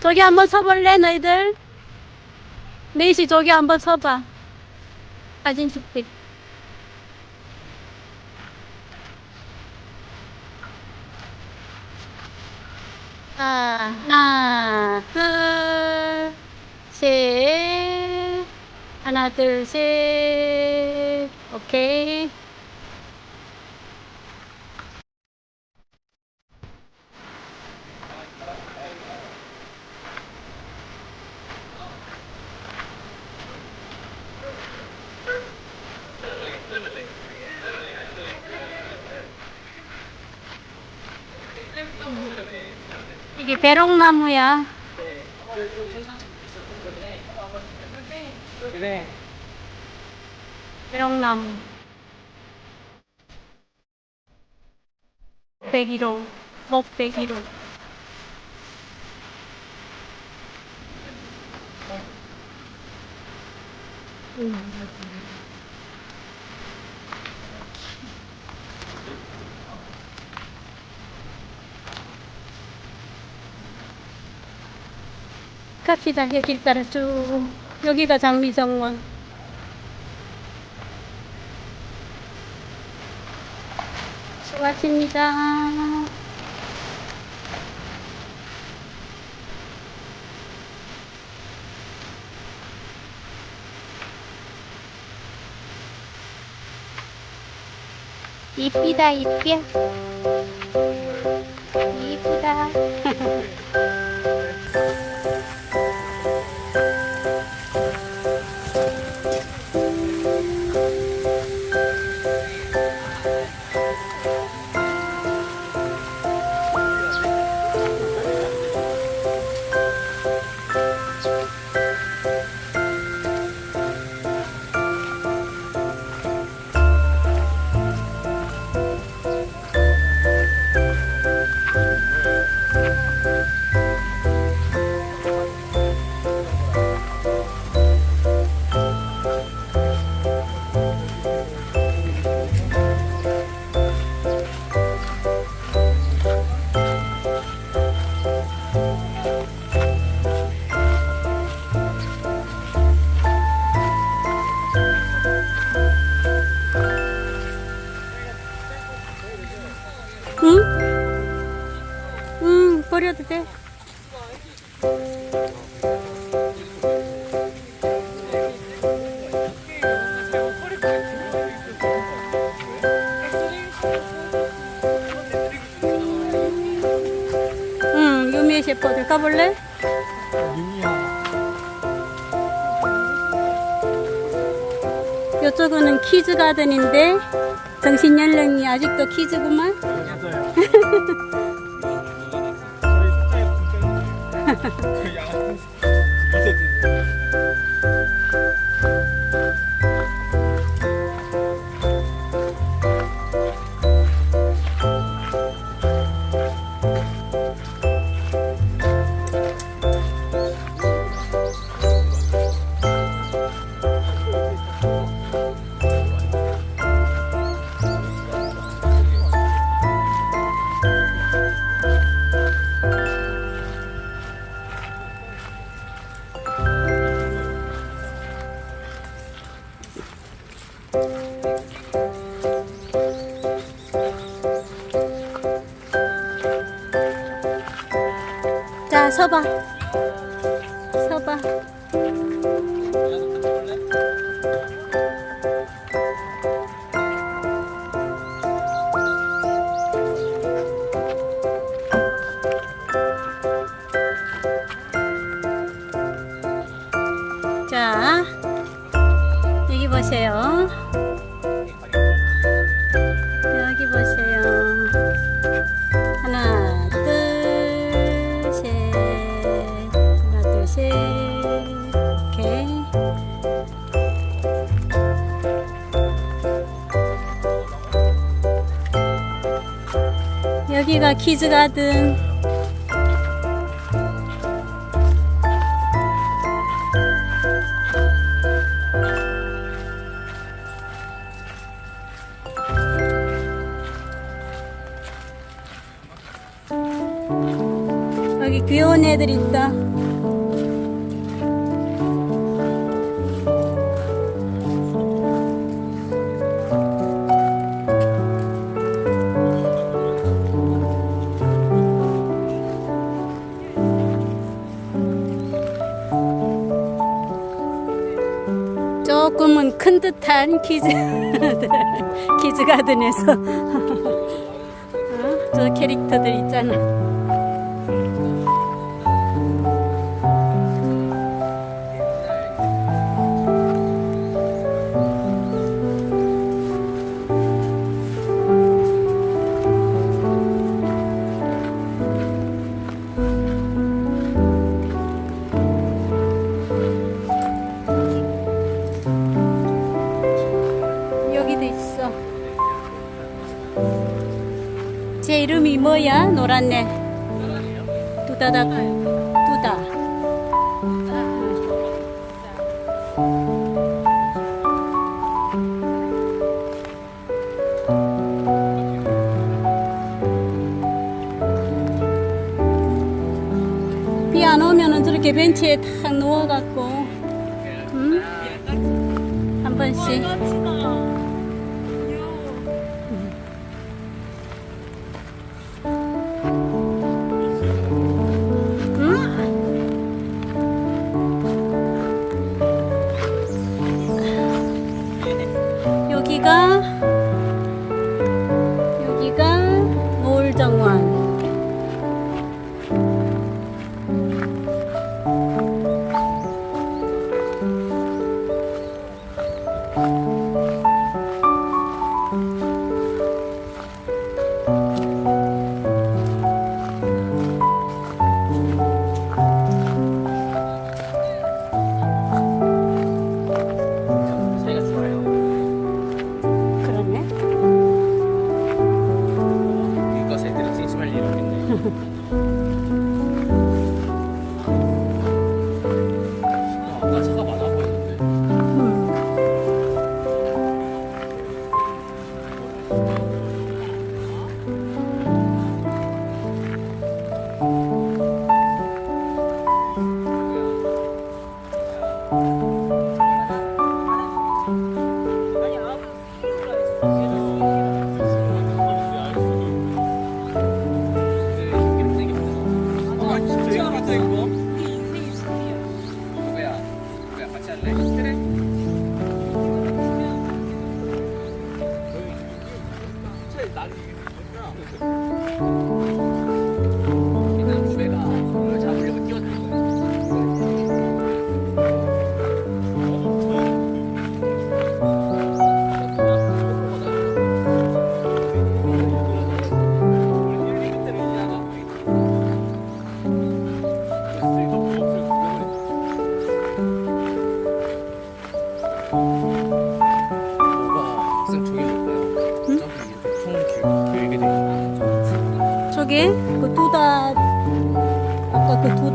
저기 한번 서볼래, 너희들? 네이시 저기 한번 서봐. 사진 찍게. 하나, 하나, 둘, 셋. 하나, 둘, 셋. 오케이. 이게 배롱나무야. 그래. 배롱나무. 백일홍. 먹백일홍. 갑시다. 여길 따라 쭉. 여기가 장미정원. 수고하십니다. 이쁘다, 이쁘 가볼래? 이쪽은 키즈 가든인데 정신 연령이 아직도 키즈구만. 키즈 가든. 여기 귀여운 애들 있다. 따뜻한 키즈 키즈 가든에서 어? 저 캐릭터들 있잖아. 뭐야? 노란네. 두다다. 두다. 비 안 오면은 저렇게 벤치에 탁 누워갖고, 응? 한 번씩. 여기가 여기가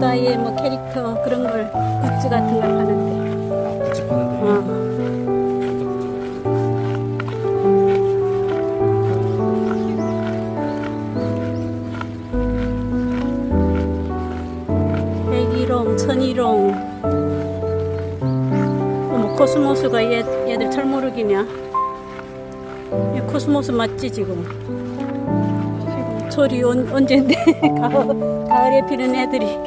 두다의 뭐 캐릭터 그런 걸 굿즈 같은 걸 파는데 아, 부츠 파는데. 어. 천일홍 어머 코스모스가 얘, 얘들 철모르기냐? 얘 코스모스 맞지 지금? 지금. 철이 언, 언젠데? 가을, 가을에 피는 애들이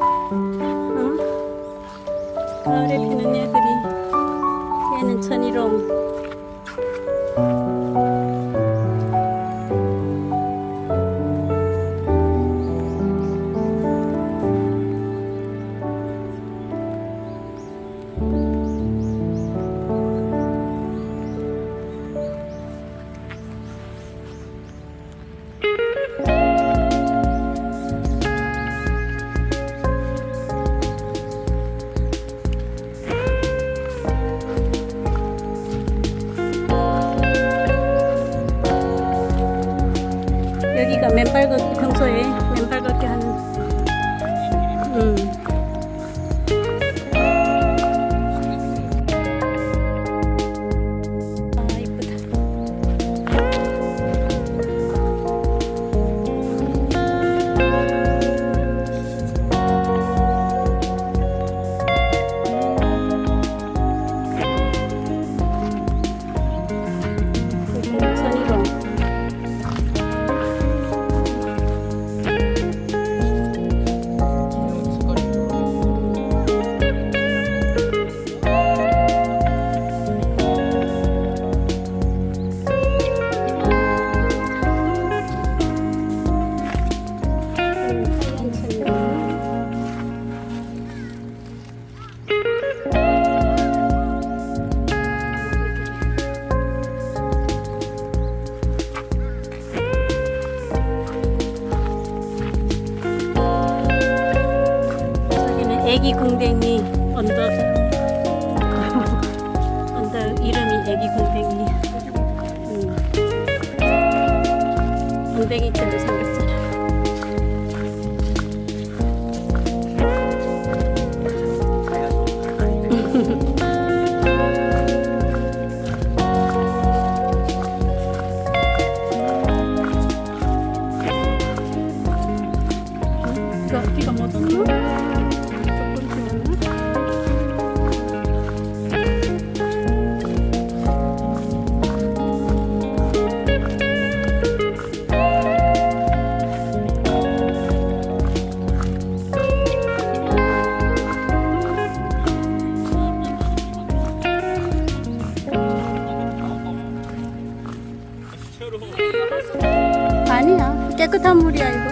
아니야. 깨끗한 물이야 이거.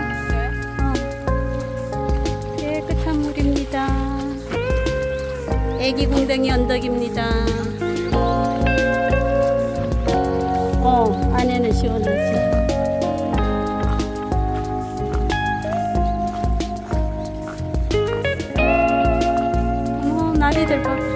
어. 깨끗한 물입니다. 애기 궁뎅이 언덕입니다. 어 안에는 시원하지. 어머 나리들 봐애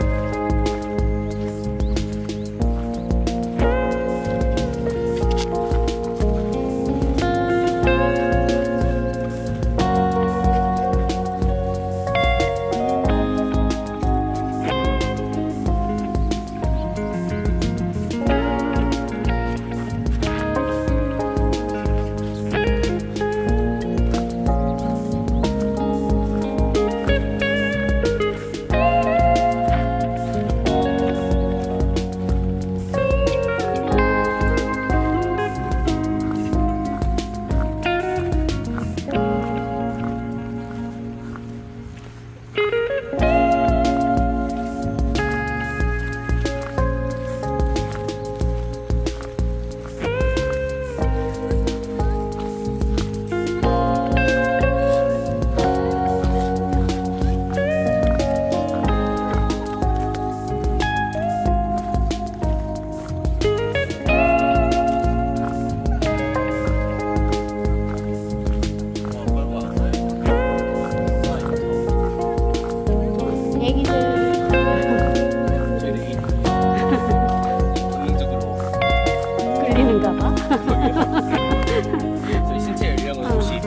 저희 신체 연령은 50,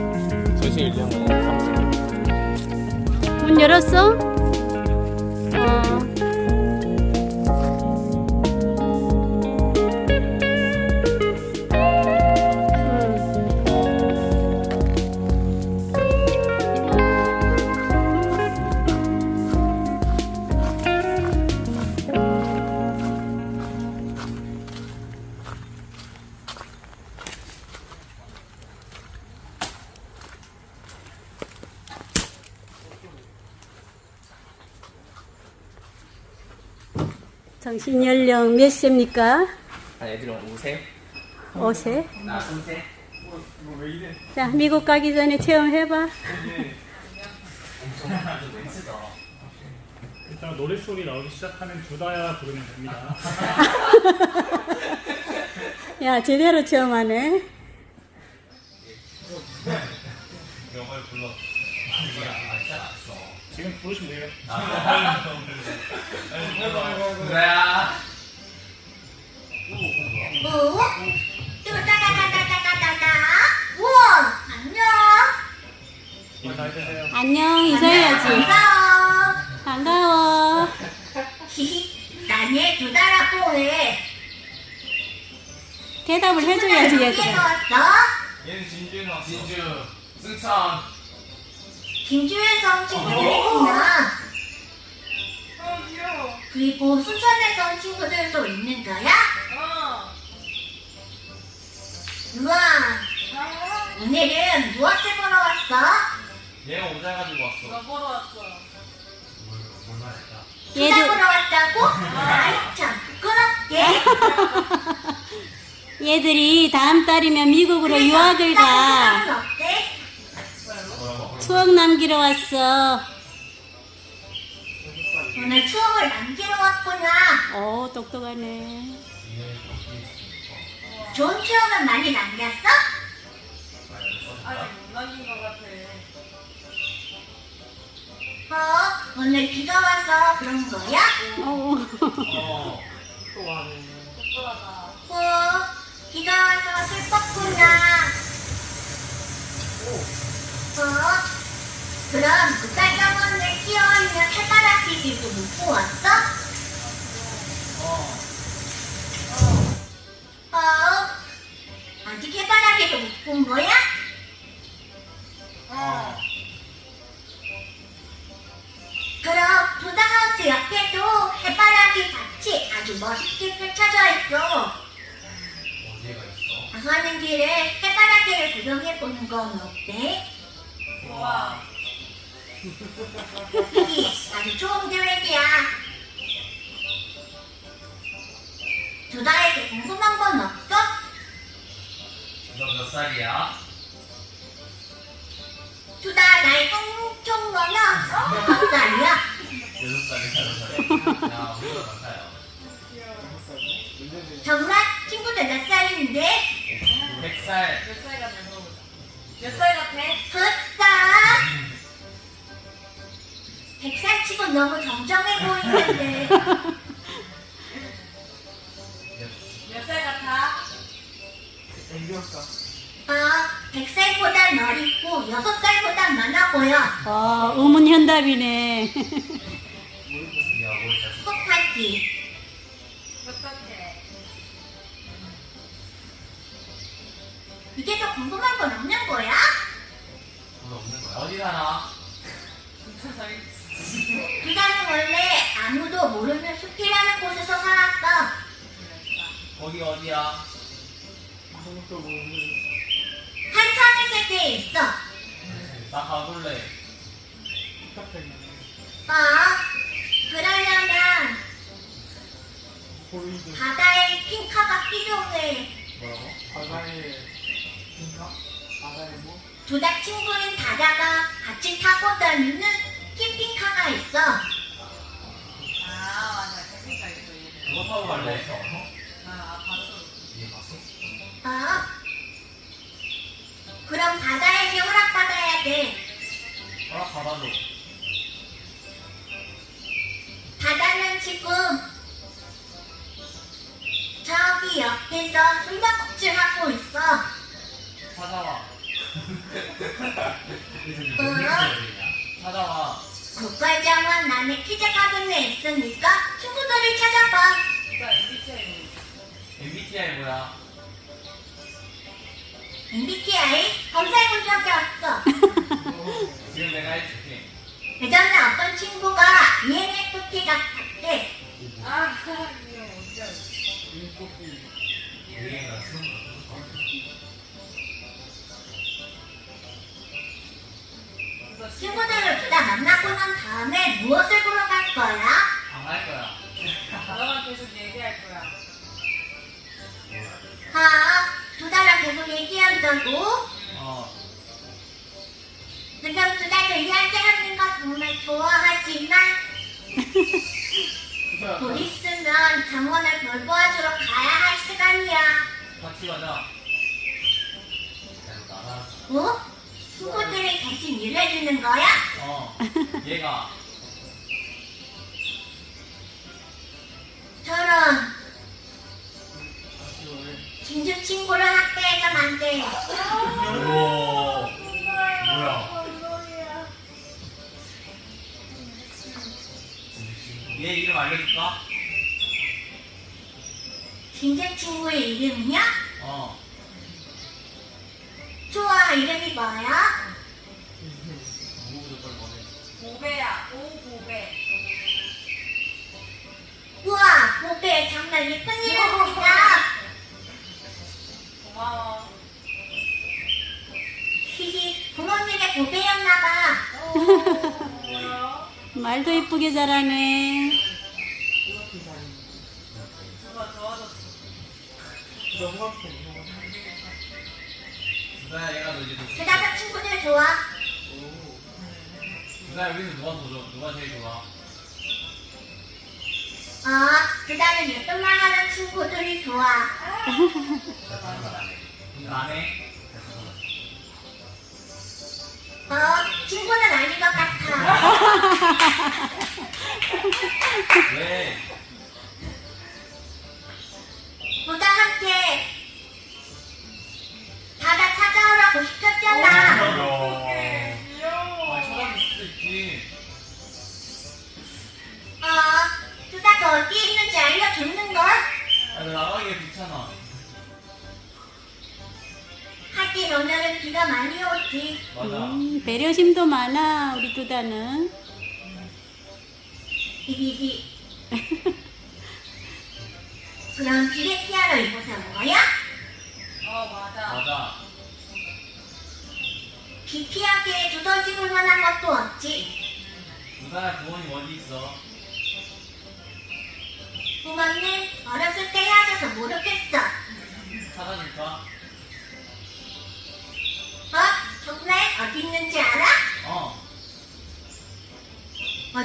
전신 연령은 30. 문 열었어? 어. 신 연령 몇 세입니까? 아, 애들은 5세? 5세. 나 3세? 자, 미국 가기 전에 체험해봐. 일단 노랫소리 나오기 시작하면 주다야 부르면 됩니다. 야, 제대로 체험하네. 지금 부르시면 돼요. 뭐야? 무, 뚜따다다다다다다, 원, 안녕. 인사해주세요. 안녕 인사해야지. 반가워. 반가워. 히히, 난얘 두다라 뽀해. 대답을 해줘야지 얘들 얘는 진주 나왔어. 진주, 승찬. 진주에서 온 친구들 있구나. 그리고 순천에서 온 친구들도 있는 거야? 우와, 오늘은 무엇을 보러 왔어? 얘가 오자 가지고 왔어. 얘들, 보러 왔다고? 아이 참 부끄럽게. 얘들이 다음 달이면 미국으로 유학을 가. 는 어때? 추억 남기러 왔어. 오늘 추억을 남기러 왔구나. 오, 똑똑하네. 좋은 추억은 많이 남겼어? 아직 못 남긴 것 같아. 어, 오늘 비가 와서 그런 거야? 어. 어. 또 하네. 어, 비가 와서 슬펐구나. 어, 그럼 무달병원에 끼어있는 해바라기들도 못 보았어? 어. 어, 아직 해바라기도 못본 거야? 어. 그럼 부다하우스 옆에도 해바라기 밭이 아주 멋있게 펼쳐져 있어. 어디가 있어? 나가는 길에 해바라기를 구경해보는 건 어때? 이게 아주 좋은 계획이야. 두다에게 궁금한 건 없어? 너 몇 살이야? 두다 나이 엄청 많아. 몇 살이야? 여섯 살이야, 여섯 살. 야, 우리가? 정말 친구들 몇 살인데? 백 살. 몇 살 같아. 몇 살 같아? 흑 치고 너무 정정해 보이는데. 몇 살 같아? 아, 백살보단 어리고 여섯 살보단 많아 보여. 의문 현답이네. 야, 뭘 잘. 똑같지? 어떡해. 이제 더 궁금한 건 없는 거야? 돈 없는 거야? 어디? 진짜 잘 그다는 원래 아무도 모르는 숲이라는 곳에서 살았어. 거기 어디야? 한참의 세계에 있어. 나 가볼래. 어? 그러려면 바다에 핑카가 필요해. 뭐라고? 두다 친구인 다다가 같이 타고 다니는 캠핑카가 있어. 아 맞아. 캠핑카 있어 얘는. 그거 타고 갈래? 아, 아 봤어. 얘 봤어? 어? 그럼 바다에게 허락 받아야 돼. 허락 받아줘. 바다는 지금 저기 옆에서 숨바꼭질 하고 있어. 찾아와. 뭐야? 찾아와. 국가정원 남의 퀴즈 가든에 있으니까 예쁜 이름이다. 고마워. 히히, 부모님의 보배였나봐. 어, 뭐야? 말도 이쁘게 잘하네. 누가 좋아졌어. 두사야 얘가 너 이제 너. 그다가 친구들 좋아. 두사야 여기서 누가 더 좋아? 누가 제일 좋아? 어, 그다는 예쁜 말 하는 친구들이 좋아. 나네. 어, 친구는 아닌 것 같아. 왜? 배려심도 많아 우리 두다는.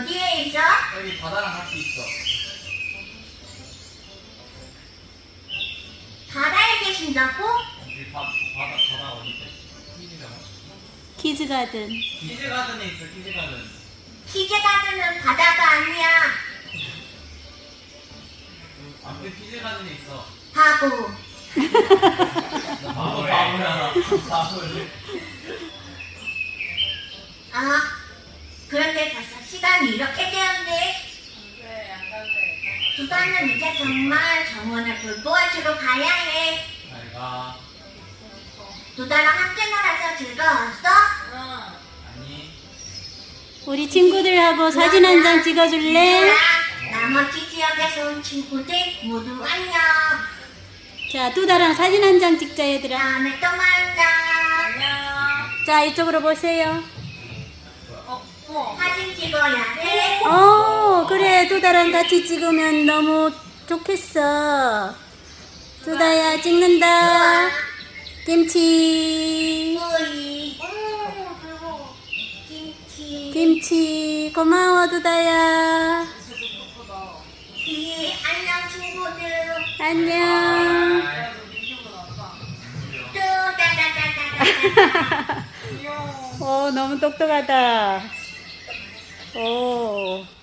어디에 있어? 여기 바다랑 같이 있어. 바다에 계신다고? 여기 바, 바다, 바다 어디 있대? 키즈가 키즈 가든. 키즈 가든에 있어, 키즈 가든. 키즈가드는 바다가 아니야. 아무튼 키즈 가든에 있어. 바보. 나 바보, 바보야. 바보지. 아, 그런데 벌써 시간이 이렇게 되었네. 그래, 안 갈래. 두단은 이제 정말 정원을 돌보아주러 가야 해. 잘 가. 두다랑 함께 놀아서 즐거웠어? 응. 아니. 우리 친구들하고 사진 한 장 찍어줄래? 두다랑 나머지 지역에서 온 친구들 모두 안녕. 자, 두다랑 사진 한 장 찍자 얘들아. 다음에 또 만나. 안녕. 자, 이쪽으로 보세요. 어. 사진 찍어야 돼. 어, 그래. 두다랑 같이 찍으면 너무 좋겠어. 두다야, 찍는다. 김치. 뿌이. 김치. 김치. 고마워, 두다야. 이 안녕 친구들. 안녕. 뚜다다다다다. 오, 너무 똑똑하다. 오.